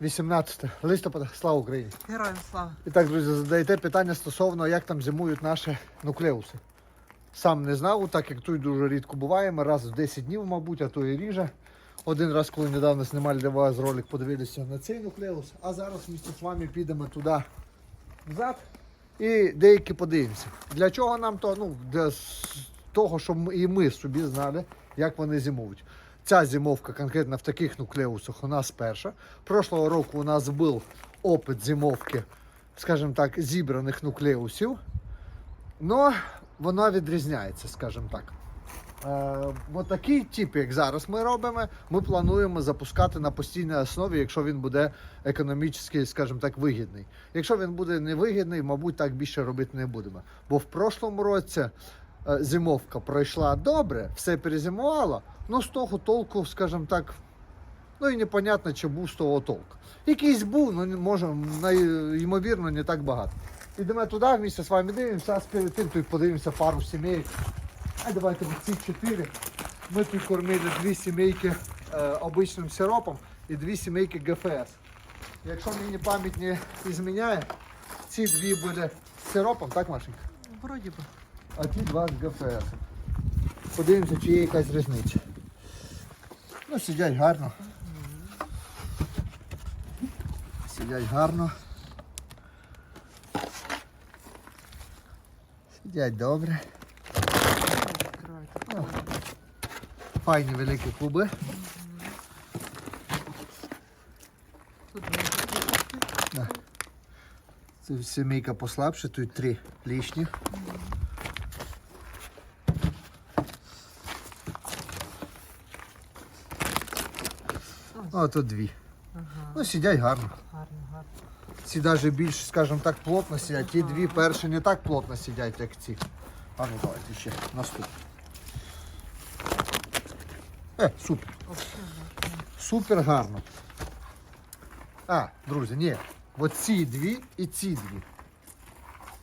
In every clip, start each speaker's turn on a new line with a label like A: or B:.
A: Друзі, вітаю! 18 листопада, слава Україні!
B: Героям слава.
A: І так, друзі, задаєте питання стосовно, як там зимують наші нуклеуси. Сам не знав, так як тут дуже рідко буває, ми раз в 10 днів, мабуть, а то і ріже. Один раз, коли недавно знімали для вас ролик, подивилися на цей нуклеус, а зараз місце з вами підемо туди взад і деякі подивимося. Для чого нам то? Ну, для того, щоб і ми собі знали, як вони зимують. Ця зимовка конкретно в таких нуклеусах у нас перша. Прошлого року у нас був опит зимовки, скажімо так, зібраних нуклеусів. Но вона відрізняється, скажімо так. Е, такий тип, як зараз ми робимо, ми плануємо запускати на постійній основі, якщо він буде економічно, скажімо так, вигідний. Якщо він буде невигідний, мабуть, так більше робити не будемо. Бо в прошлому році зимовка пройшла добре, все перезимувало, але з того толку, скажімо так, ну і непонятно, чи був з того толк. Якийсь був, але може, ймовірно, не так багато. Ідемо туди, вместе з вами дивимося, а перед тим тут подивимося пару сімей. А давайте ці чотири. Ми тут кормили дві сімейки е, обичним сиропом і дві сімейки ГФС. Якщо мені пам'ять не зміняє, ці дві з сиропом, так, Машенька?
B: Вроді би.
A: А ті два з ГФС. Подивимося, чи є якась різниця. Ну, сидять гарно. Сидять гарно. Сидять добре. О, Файні великі клуби. Це сімейка послабше, тут три лишні. О, тут дві.
B: Ага.
A: Ну, сидять гарно.
B: Гарно, гарно.
A: Ці навіть більш, скажімо так, плотно сидять. Ті дві перші не так плотно сидять, як ці. А ну давайте ще наступне. Е, супер. Супер гарно. А, друзі, ні. Оці дві і ці дві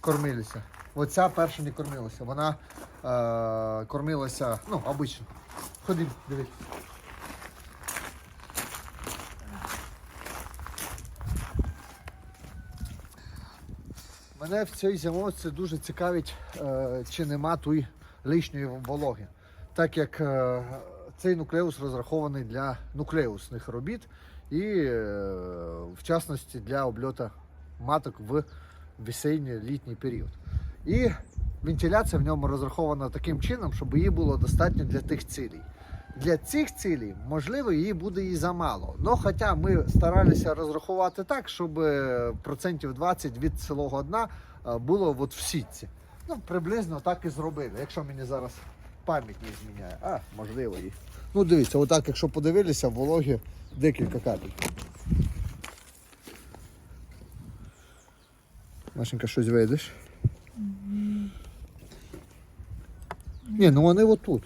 A: кормилися. Оця перша не кормилася. Вона е, кормилася, ну, обично. Ходім, дивись. Мене в цій зимовці дуже цікавить, е, чи нема тої лишньої вологи. Так як е, цей нуклеус розрахований для нуклеусних робіт і, е, в частності, для обльоту маток в весенній літній період. І вентиляція в ньому розрахована таким чином, щоб її було достатньо для тих цілей. Для цих цілей, можливо, її буде і замало. Но хоча ми старалися розрахувати так, щоб е, процентів 20 від цілого дна е, було от в сітці. Ну, приблизно так і зробили, якщо мені зараз пам'ять не зміняє. А, можливо, і. Ну, дивіться, отак, якщо подивилися, вологі декілька капель. Машенька, щось вийдеш? Ні, ну вони отут.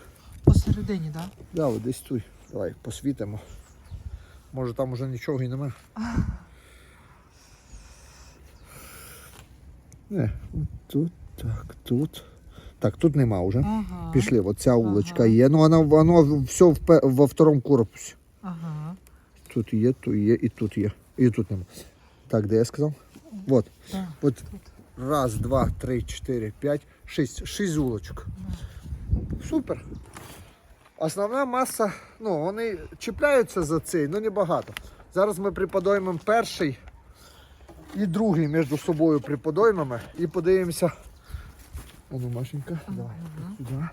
B: Посередині, так?
A: Да, от десь тут. Давай посвітимо. Може там уже нічого і нема. Не, тут, так, тут. Так, тут нема вже.
B: Ага.
A: Пішли, от ця улочка
B: Ага.
A: є. Ну воно, воно все в, во второму корпусі.
B: Ага.
A: Тут є, тут є і тут є. І тут нема. Так, де я сказав? От.
B: Так.
A: От раз, два, три, чотири, п'ять, шість. Шість улочок. Супер. Основна маса, ну, вони чіпляються за цей, ну небагато. Зараз ми приподоймемо перший і другий між собою приподоймемо і подивимося. А ну, Машенька, давай. Сюди.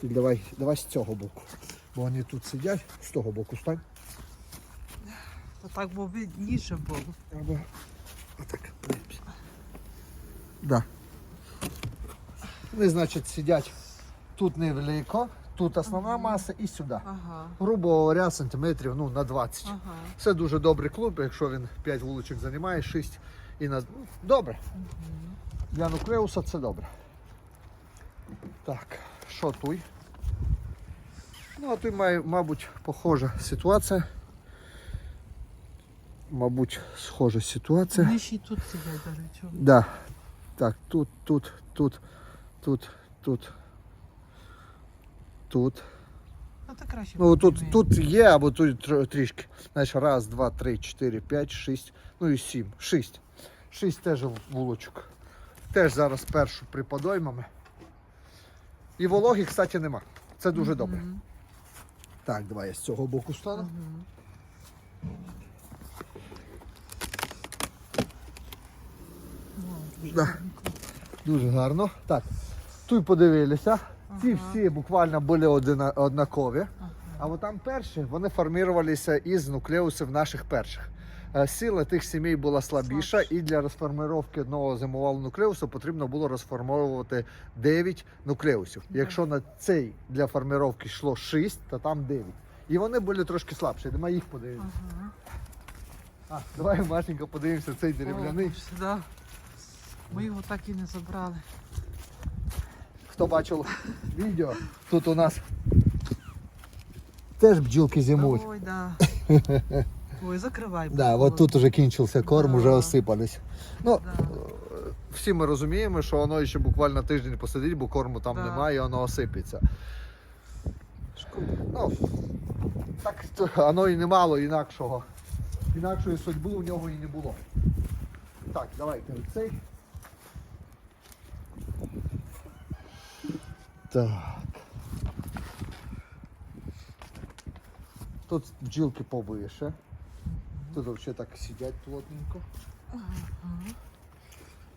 A: Ти давай, давай з цього боку. Бо вони тут сидять, з того боку стань.
B: То так бо видніше було.
A: Або отак. Да. Вони, значить, сидять тут невелико, тут основна маса і сюди.
B: Ага.
A: Грубо говоря, сантиметрів ну, на 20.
B: Ага.
A: Це дуже добрий клуб, якщо він 5 вуличок займає, 6 і на. ну, Добре. Для нуклеуса це добре. Так, що тут? Ну, а тут, має, мабуть, похожа ситуація. Мабуть, схожа ситуація.
B: Нижчі тут сидять, до речі.
A: Да. Так, тут, тут, тут, тут, тут, тут.
B: Ну, то краще.
A: Ну тут, тут є, або тут трішки. Знаєш, раз, два, три, чотири, п'ять, шість, ну і сім. Шість. Шість теж вулочок. Теж зараз першу приподоймами. І вологи, кстати, нема. Це дуже добре.
B: Мгм.
A: Так, давай я з цього боку стану.
B: Мгм. Ну,
A: Да. Дуже гарно. Так, тут подивилися. Ці
B: Ага.
A: всі буквально були однакові. А от там перші вони формувалися із нуклеусів наших перших. Е, Сила тих сімей була слабіша, і для розформировки одного зимового нуклеусу потрібно було розформовувати 9 нуклеусів. Якщо на цей для формировки йшло 6, то там 9. І вони були трошки слабші. Давай їх подивимося.
B: Ага.
A: А, давай, Машенька, подивимося цей дерев'яний.
B: Да. Ми його так і не забрали.
A: Хто бачив відео, тут у нас теж бджілки зимують.
B: Ой, да. Ой, закривай.
A: Да, от тут уже кінчився корм,
B: Да.
A: уже осипались. Ну,
B: Да.
A: всі ми розуміємо, що воно ще буквально тиждень посидить, бо корму там
B: Да.
A: немає, і воно осипеться. Ну, так воно і не мало інакшого. Інакшої судьби у нього і не було. Так, давайте цей. Так. Тут бджілки повише. Тут взагалі так сидять плотненько.
B: Ага.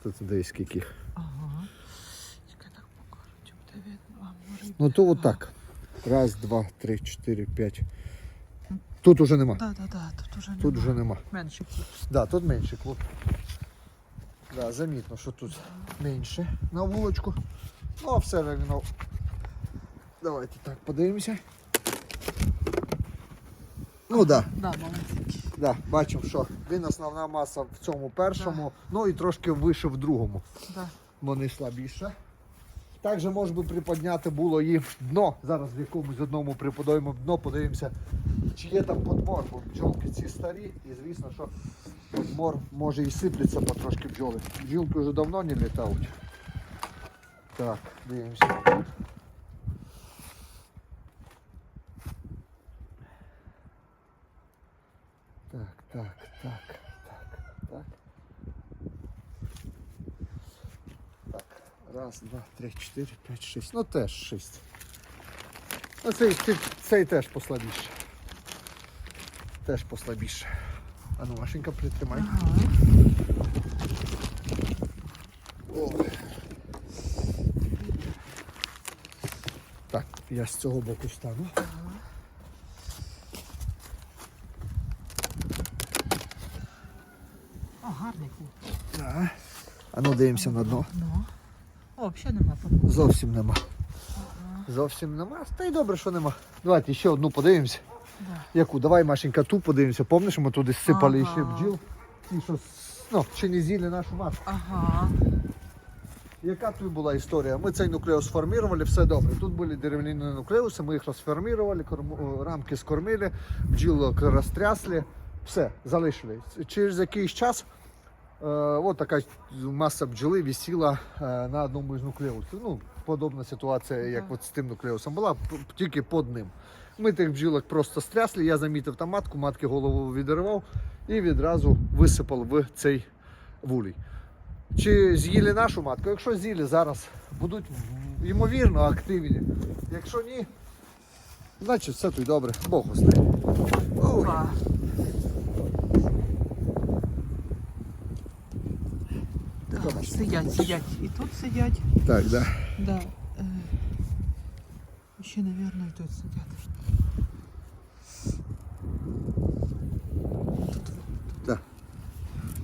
A: Тут скільки. їх.
B: Ага. Чекай, так покажу. Може,
A: Ну то от так. Раз, два, три, чотири, п'ять. Тут уже нема.
B: Да, да, да, тут уже
A: Тут вже нема.
B: Менше тут.
A: Да, тут менше клуб. Да, замітно, що тут менше на вулочку. Ну, а все рівно. Давайте так подивимося. Ну так, да,
B: Да,
A: да, бачимо, що він основна маса в цьому першому, ну і трошки вище в другому.
B: Да.
A: Вони слабіше. Також може би приподняти було і дно. Зараз в якомусь одному приподоймо дно, подивимося, чи є там подмор, бо бджолки ці старі, і звісно, що подмор може і сипляться потрошки бджоли. Бджілки вже давно не літають. Так, дивимося. Так, так, так, так, так. Так, раз, два, три, чотири, п'ять, шість. Ну теж шість. Ну цей, цей, цей теж послабіше. Теж послабіше. А ну, Машенька, притримай.
B: Ага.
A: Я з цього боку стану.
B: О, гарний клуб.
A: Да. А ну дивимося на дно.
B: Ну. О, взагалі нема подмоги.
A: Зовсім нема. Зовсім нема. Та й добре, що нема. Давайте ще одну подивимося.
B: Да.
A: Яку? Давай, Машенька, ту подивимося. Помниш, ми туди сипали
B: Ага.
A: ще бджіл. Ті, що ну, ще не з'їли нашу матку.
B: Ага.
A: Яка тут була історія? Ми цей нуклеус сформували, все добре. Тут були дерев'яні нуклеуси, ми їх розформували, рамки скормили, бджілок розтрясли, все, залишили. Через якийсь час е, от така маса бджоли висіла е, на одному із нуклеусів. Ну, подобна ситуація, як от з тим нуклеусом була, тільки під ним. Ми тих бджілок просто стрясли, я замітив там матку, матки голову відривав і відразу висипав в цей вулій. Чи з'їли нашу матку? Якщо з'їли, зараз будуть ймовірно активні. Якщо ні, значить все тут добре. Бог. Добре.
B: Сидять, сидять. І тут сидять.
A: Так, да.
B: Да. Е, ще, мабуть, і тут сидять.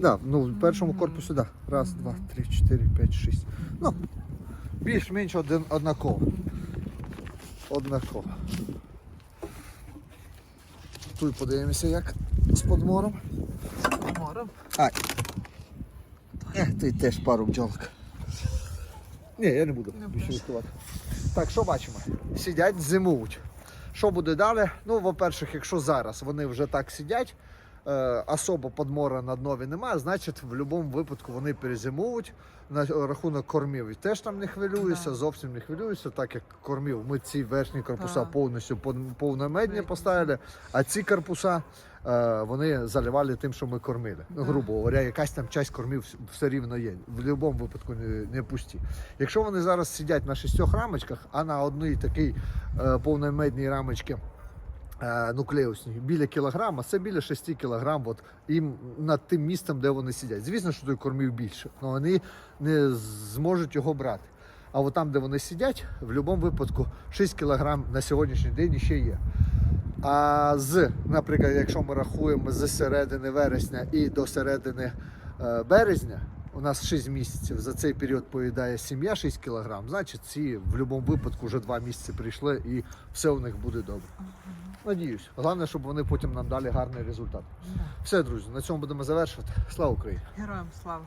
A: Да, ну в першому корпусі, да. Раз, два, три, чотири, п'ять, шість. Ну, більш-менш один однаково. Однаково. Тут подивимося, як з подмором.
B: Мором.
A: Ай. Е, ти теж пару бджолок. Ні, я не буду більше відкривати. Так, що бачимо? Сидять, зимують. Що буде далі? Ну, по-перше, якщо зараз вони вже так сидять, особо подмора на днові немає, значить в будь-якому випадку вони перезимують. На рахунок кормів і теж там не хвилююся,
B: Да.
A: зовсім не хвилююся, так як кормів ми ці верхні корпуса
B: Так.
A: повністю повномедні поставили, а ці корпуса е, вони заливали тим, що ми кормили. Ну,
B: Да.
A: грубо говоря, якась там часть кормів все рівно є. В будь-якому випадку не, не пусті. Якщо вони зараз сидять на шістьох рамочках, а на одній такій е, повномедній рамочці е, нуклеусній біля кілограма, це біля 6 кілограм от, їм над тим місцем, де вони сидять. Звісно, що той кормів більше, але вони не зможуть його брати. А от там, де вони сидять, в будь-якому випадку 6 кілограм на сьогоднішній день ще є. А з, наприклад, якщо ми рахуємо з середини вересня і до середини е, березня, у нас 6 місяців. За цей період поїдає сім'я 6 кілограм, значить ці в будь-якому випадку вже 2 місяці прийшли і все у них буде добре. Надіюсь. Головне, щоб вони потім нам дали гарний результат.
B: Да.
A: Все, друзі, на цьому будемо завершувати. Слава Україні!
B: Героям слава.